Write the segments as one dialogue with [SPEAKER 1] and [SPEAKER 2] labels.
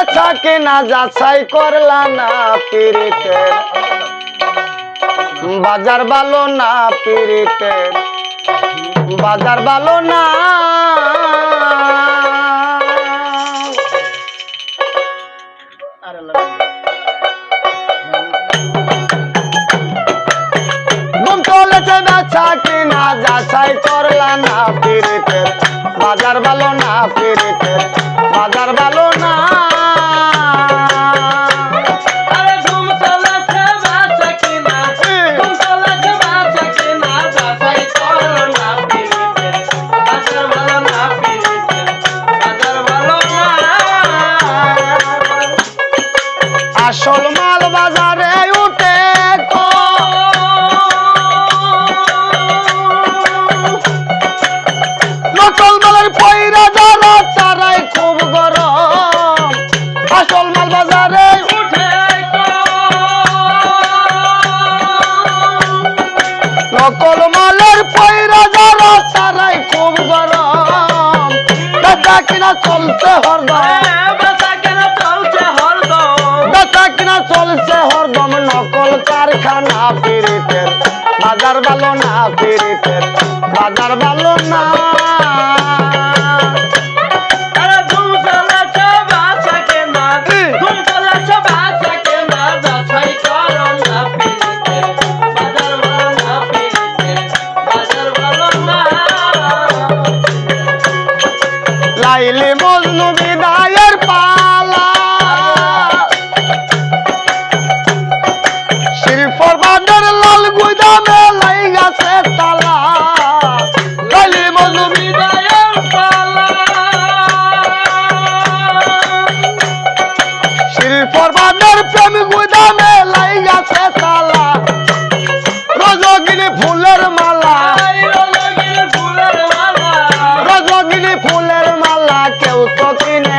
[SPEAKER 1] বেচা কেনা যাচাই করলা না পিরিতের বাজার ভালো না পিরিতের বাজার ভালো না। যাচাই করলা না পিরিতের বাজার ভালো না পিরিতের নকল মালের পয়রা যারা তারাই খুব গরম। দাদা কিনা চলছে হরদম।
[SPEAKER 2] বাচ্চা কিনা চলছে হরদম।
[SPEAKER 1] বেচা কিনা চলছে হরদম। নকল কারখানা পিরিতের শিল্পর বাজার লাল গুদামে লাই গেছে তালা গুদামে লাই গেছে তালা, রজগিনী ফুলের মালা।
[SPEAKER 2] আই ফুলের মালা
[SPEAKER 1] রজগিনী ফুলের মালা কেউ তো কিনে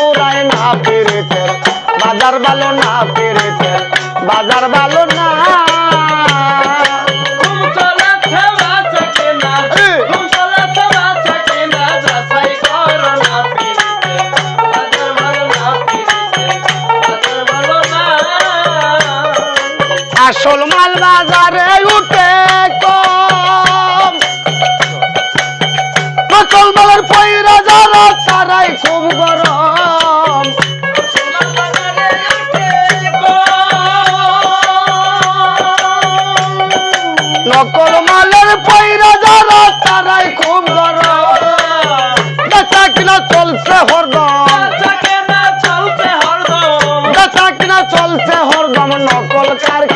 [SPEAKER 2] পিরিতে বাজার ভালো না।
[SPEAKER 1] আসল মাল বাজারে উঠে কম। নকল মালের পয়রা যারা তারাই নকল মালের পয়রা যারা তারাই খুব গরম বেচা কিনা চলছে হরদম। বেচা কিনা চলছে হরদম। নকল কারখানা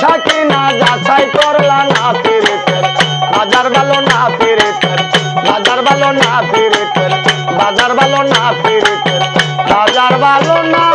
[SPEAKER 1] বেচা কিনা যাচাই করলা না ফিরে বাজার ভালো না ফিরে বাজার ভালো না ফিরে বাজার ভালো না ফিরে। বাজার ভালো না